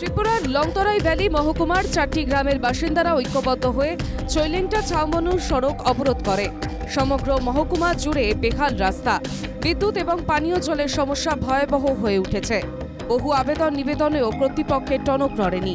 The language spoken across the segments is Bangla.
ত্রিপুরার লংতরাই ভ্যালি মহকুমার চারটি গ্রামের বাসিন্দারা ঐক্যবদ্ধ হয়ে চৈলেংটা ছাউমনু সড়ক অবরোধ করে। সমগ্র মহকুমা জুড়ে বেহাল রাস্তা। বিদ্যুৎ এবং পানীয় জলের সমস্যা ভয়াবহ হয়ে উঠেছে। বহু আবেদন নিবেদনেও কর্তৃপক্ষের টনক নড়েনি।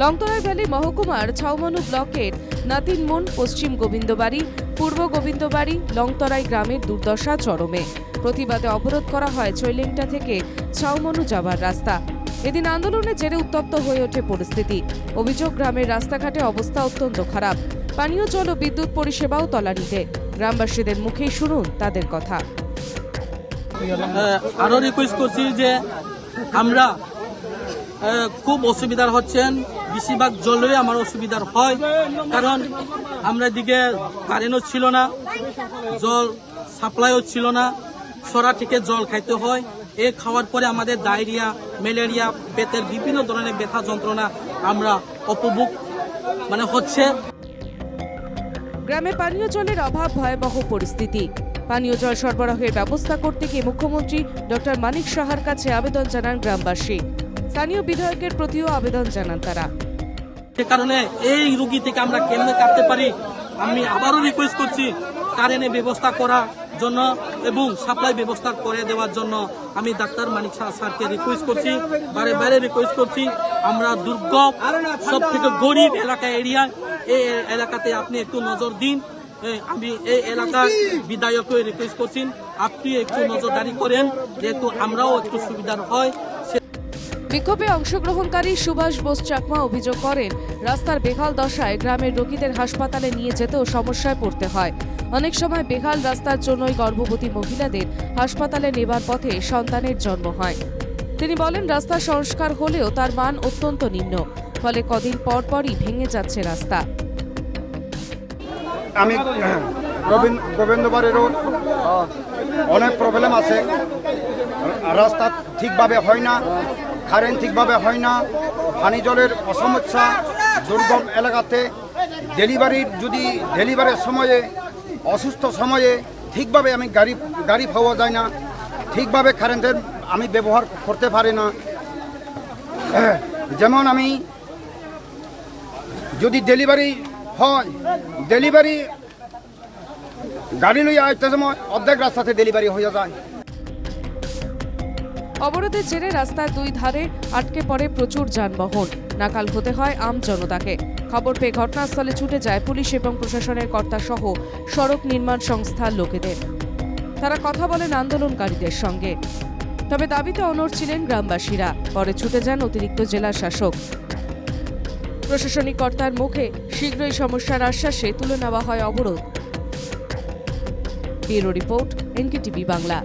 লংতরাই ভ্যালি মহকুমার ছাউমানু ব্লকের নাতিনমুন পশ্চিম গোবিন্দবাড়ি, পূর্ব গোবিন্দবাড়ি, লংতরাই গ্রামের দুর্দশা চরমে। প্রতিবাদে অবরোধ করা হয় চৈলেংটা থেকে ছাউমনু যাবার রাস্তা। এদিন আন্দোলনের জেরে উত্তপ্ত হয়ে ওঠে পরিস্থিতি। অভিযোগ, গ্রামের রাস্তাঘাটে অবস্থা অত্যন্ত খারাপ। পানীয় জল ও বিদ্যুৎ পরিষেবাও তলানিতে। গ্রামবাসীদের মুখেই শুনুন তাদের কথা। আরও রিকোয়েস্ট করছি যে আমরা খুব অসুবিধার হচ্ছেন। বেশিরভাগ জলেরই আমার অসুবিধার হয়, কারণ আমরা এদিকে কারেন্টও ছিল না, জল সাপ্লাইও ছিল না, সরা থেকে জল খাইতে হয়। এ খাওয়ার পরে আমাদের ডায়রিয়া ম্যালেরিয়া পেটের বিভিন্ন ধরনের ব্যথা যন্ত্রণা আমরা উপভোগ মানে হচ্ছে। গ্রামে পানীয় জলের অভাব, ভয়াবহ পরিস্থিতি। পানীয় জল সরবরাহের ব্যবস্থা করতে গিয়ে মুখ্যমন্ত্রী ডক্টর মানিক সাহার কাছে আবেদন জানান গ্রামবাসী। স্থানীয় বিধায়কের প্রতিও আবেদন জানান তারা। সে কারণে এই রুগী থেকে আমরা কেমনে কাটতে পারি। আমি আবারও রিকোয়েস্ট করছি কারেন্টের ব্যবস্থা করার জন্য এবং সাপ্লাই ব্যবস্থা করে দেওয়ার জন্য। আমি ডাক্তার মানিক শাহ স্যারকে রিকোয়েস্ট করছি, বারে বারে রিকোয়েস্ট করছি। আমরা দুর্গম সব থেকে গরিব এলাকা এরিয়া এই এলাকাতে আপনি একটু নজর দিন। আমি এই এলাকার বিধায়ককে রিকোয়েস্ট করছি, আপনি একটু নজরদারি করেন, যেহেতু আমরাও একটু সুবিধার হয়। বিক্ষোভে অংশগ্রহণকারী সুভাষ বোস চাকমা অভিযোগ করেন, রাস্তার বেহাল দশায় গ্রামের রোগীদের হাসপাতালে নিয়ে যেতেও সমস্যায় পড়তে হয়। অনেক সময় বেহাল রাস্তার জন্যই গর্ভবতী মহিলাদের হাসপাতালে নেবার পথে সন্তানের জন্ম হয়। তিনি বলেন, রাস্তা সংস্কার হলেও তার মান অত্যন্ত নিম্ন, ফলে কদিন পর পরই ভেঙে যাচ্ছে রাস্তা। আমি গোবিন্দ, গোবিন্দবাড়িরও অনেক প্রবলেম আছে। রাস্তা ঠিকভাবে হয় না। কারেন্ট ঠিকভাবে হয় না। পানি জলের অসমস্যা দুর্গম এলাকাতে ডেলিভারির যদি ডেলিভারির সময়ে, অসুস্থ সময়ে ঠিকভাবে আমি গাড়ি গাড়ি পাওয়া যায় না, ঠিকভাবে কারেন্টের আমি ব্যবহার করতে পারি না। যেমন আমি যদি ডেলিভারি হয়, ডেলিভারি গাড়ি লইয়া আসতে সময় অর্ধেক রাস্তাতে ডেলিভারি হয়ে যায়। অবরোধের জেরে রাস্তার দুই ধারে আটকে পড়ে প্রচুর যানবাহন। নাকাল হতে হয় আম জনতাকে। খবর পেয়ে ঘটনাস্থলে ছুটে যায় পুলিশ এবং প্রশাসনের কর্তা সহ সড়ক নির্মাণ সংস্থার লোকেদের। তারা কথা বলেন আন্দোলনকারীদের সঙ্গে। তবে দাবিতে অনড় ছিলেন গ্রামবাসীরা। পরে ছুটে যান অতিরিক্ত জেলা শাসক। প্রশাসনিক কর্তার মুখে শীঘ্রই সমস্যার আশ্বাসে তুলে নেওয়া হয় অবরোধ। Bureau report, NKTV Bangla.